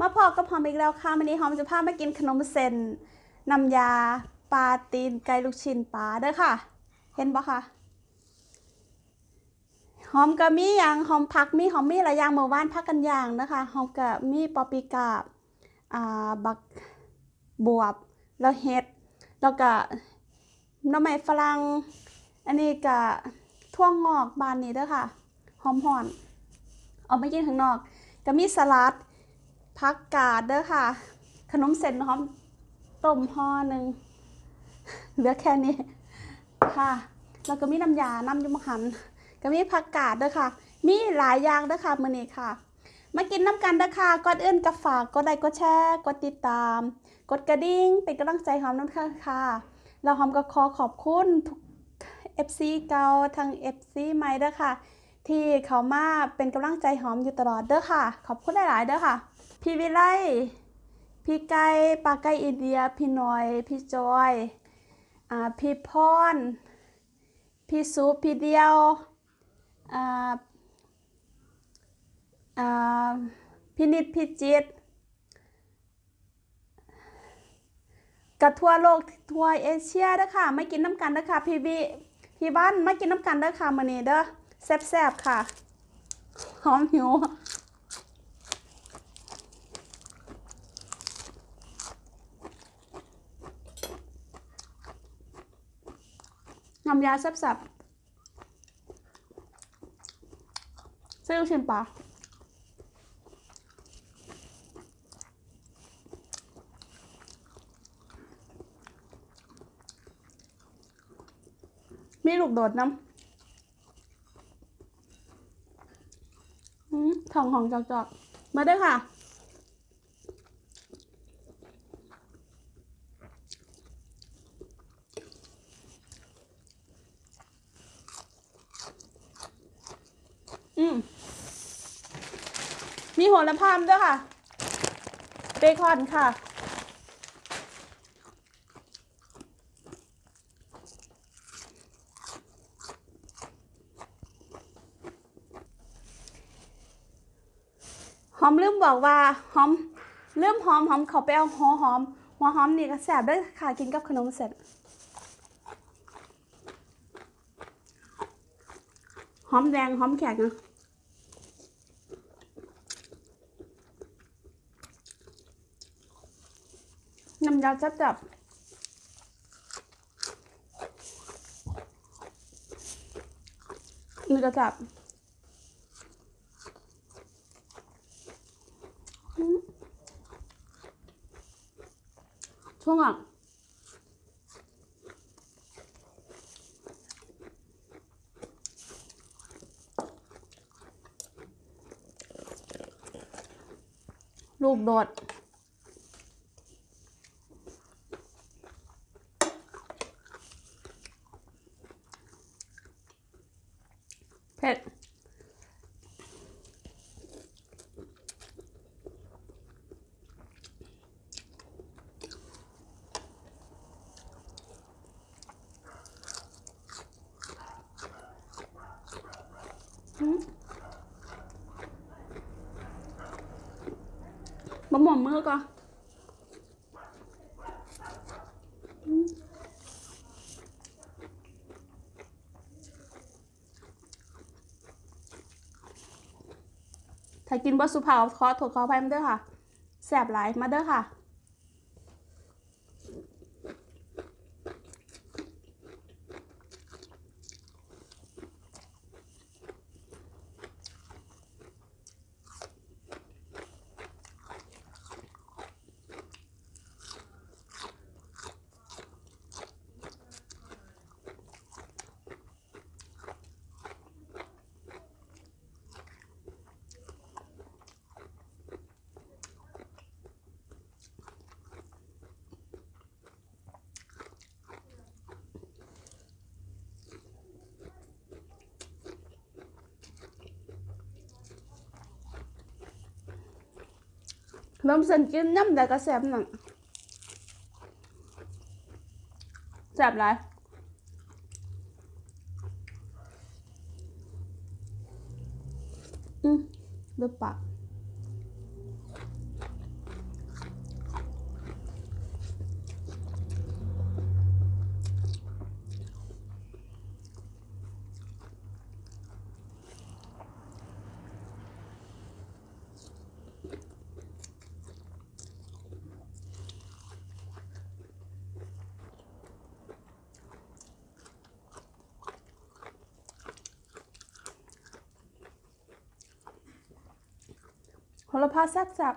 มะพอกับหอมอีกแล้วค่ะวันนี้หอมจะพามากินขนมเส้นน้ำยาปลาตีนไก่ลูกชิ้นปลาเด้อค่ะ เห็นปะคะหอมก็มีอย่างหอมผักมีหอมมีหลายอย่างเมื่อวานพักกันอย่างนะคะหอมก็มีปอปิกาอ่าบักบวบแล้วเห็ดแล้วก็น้ำไม้ฝรั่งอันนี้ก็ทั่วงอกบานนี้เด้อค่ะหอมหอนเอาไปกินข้างนอกก็มีสลัด ผักกาดเด้อค่ะ ขนมเส้นหอมต้มห่อหนึ่งเหลือแค่นี้ค่ะ แล้วก็มีน้ำยาน้ำยมหัน ก็มีผักกาดเด้อค่ะ มีหลายอย่างเด้อค่ะมื้อนี้ค่ะ มากินน้ำกันเด้อค่ะก่อนอื่นก็ฝากกดไลค์กดแชร์กดติดตาม กดกระดิ่งเป็นกำลังใจหอมน้ำค่ะค่ะแล้วหอมก็ขอขอบคุณทุก FC เก่าทั้ง FC ใหม่เด้อค่ะ ที่เขามาเป็นกำลังใจหอมอยู่ตลอดเด้อค่ะ ขอบคุณหลาย ๆ เด้อค่ะ พี่วิไลพี่ไก่ปลาไก่อินเดีย พี่หน่อย พี่จอยอ่าพี่พรพี่ซุปพี่เดียวอ่าอ่าพี่นิดพี่จิตกับทั่วโลกทั่วเอเชียเด้อค่ะไม่กินน้ำกันเด้อค่ะพี่วิพี่บ้านไม่กินน้ำกันเด้อค่ะมื้อนี้เด้อ แซ่บๆค่ะ หอมหิวน้ำยาแซ่บๆเส้นลูกชิ้นปลามีลูกโดดน้ำอืม ทองของจอกๆมาด้วยค่ะ อืมมีโหระพามด้วยค่ะ เบคอนค่ะ อมลืมบอกว่าหอมลืมหอมหอมเขาไปเอาหัวหอมหัวหอมนี่ก็แสบด้วยค่ะกินกับขนมเสร็จหอมแดงหอมแขกนะน้ำยาจับจับนี่ก็จับ ช่วงอะลูกโดดเผ็ด อืมบะห มือก่อนถ้ากินบะสุภาพขอโทษขออภัยมาเด้อค่ะ แสบหลายมาเด้อค่ะ นมเส้นกินน้ำแต่ก็แซ่บนั่นแซ่บหลายอืมดูปาก โหระพาแซ่บ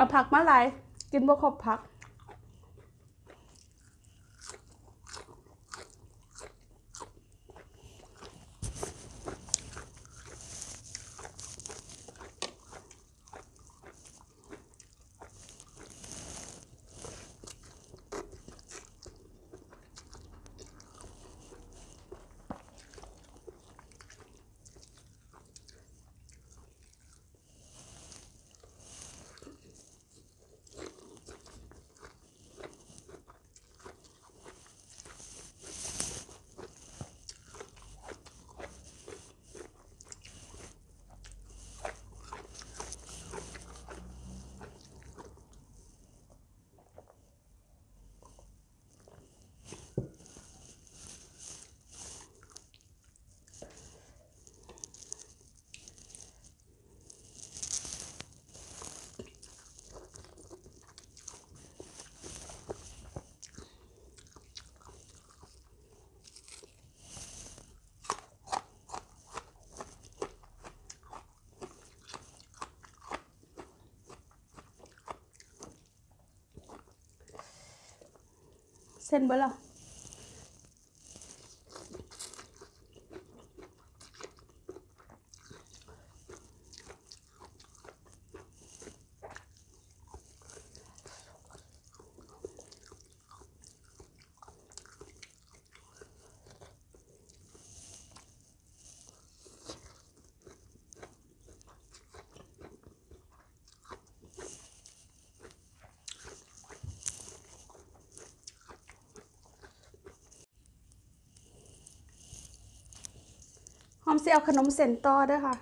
เอาผักมาหลาย กินบ่ครบผัก เส้ ออมเสียเอาขนมเส้นต่อด้วยค่ะ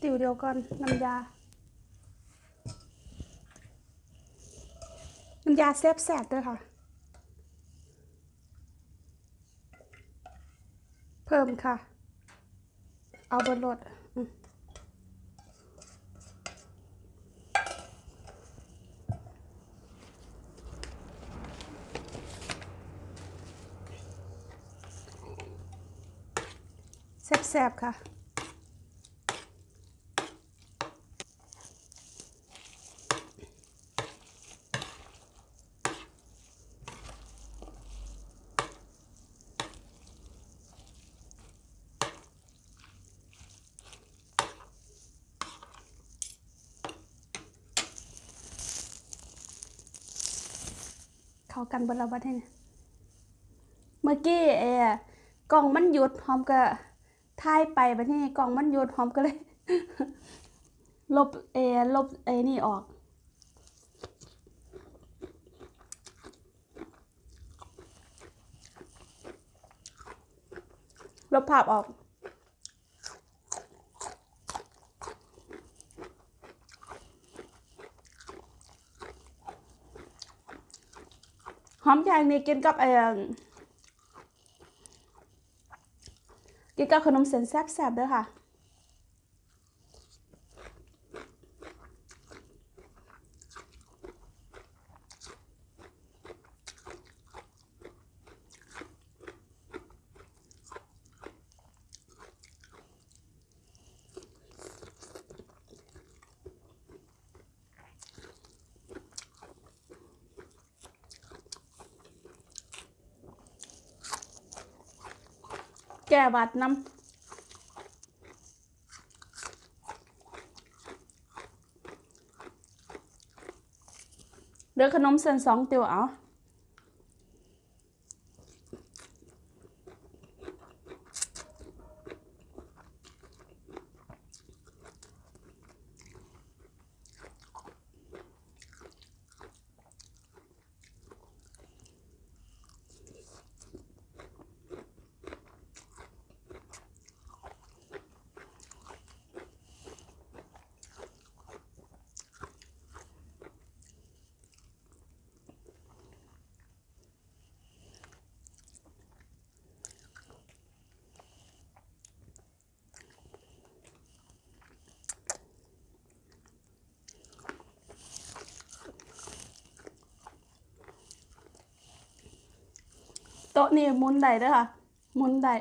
ติวเดียวก่อนน้ำยา น้ำยาแซ่บๆด้วยค่ะ เพิ่มค่ะ เอาบนรถอืม แซ่บค่ะเขากันบนเราบัดเนี่ยเมื่อกี้เออกล่องมันหยุดหอมก็ ถ่ายไปบัดนี้กล่องมันหยุดหอมก็เลย ลบเอลบเอนี่ออกลบภาพออก หอมแดงนี่กินกับเออ กินกับขนมเส้นแซ่บๆเด้อค่ะ แก้วัดน้ำเดือขนมเส้นสองติวเอา โต๊ะนี่มุนได้เด้อค่ะมุนได้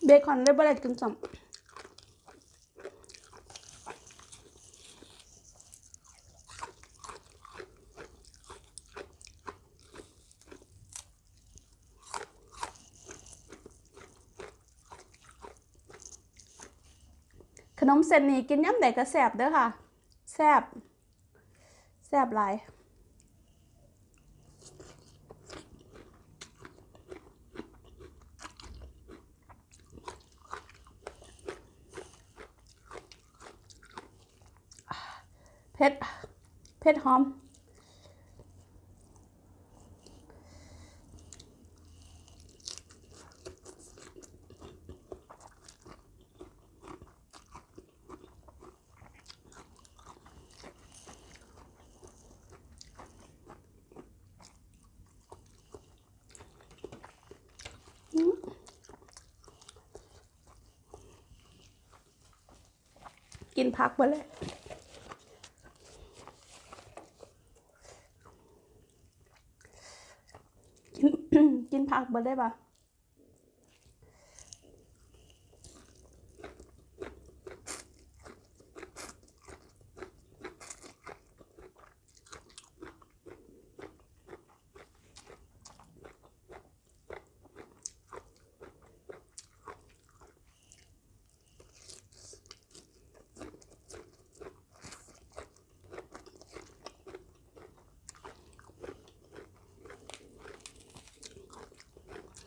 เบคอนได้บ่ได้กินซ้ำขนมเส้นนี่กินย่ำใดก็แซ่บเด้อค่ะแซ่บแซ่บหลาย เผ็ด เผ็ดหอม กินผักไปเลย กิน กิ นพักเบิดได้ปะ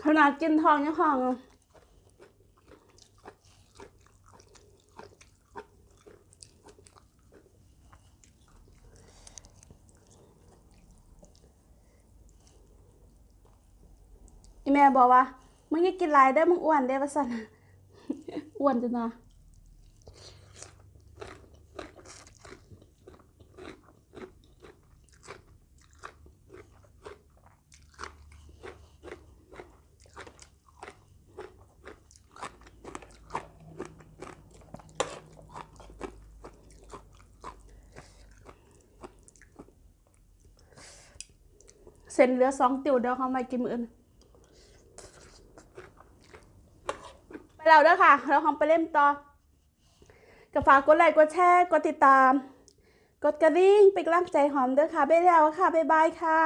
ขนาดกินทองยังหองอีแม่บอกว่ามึงอย่ากินหลายได้มึงอ้วนได้อว่าสันอ้วนจังนะ เส้นเหลือสองติวเดี๋ยวเขามากินมืออื่นไปแล้วเด้อค่ะ เราของไปเล่นต่อก็ฝากกดไลค์กดแชร์กดติดตาม กดกระดิ่งเป็นกำลังใจหอมเด้อค่ะไปแล้วค่ะ บ๊ายบายค่ะ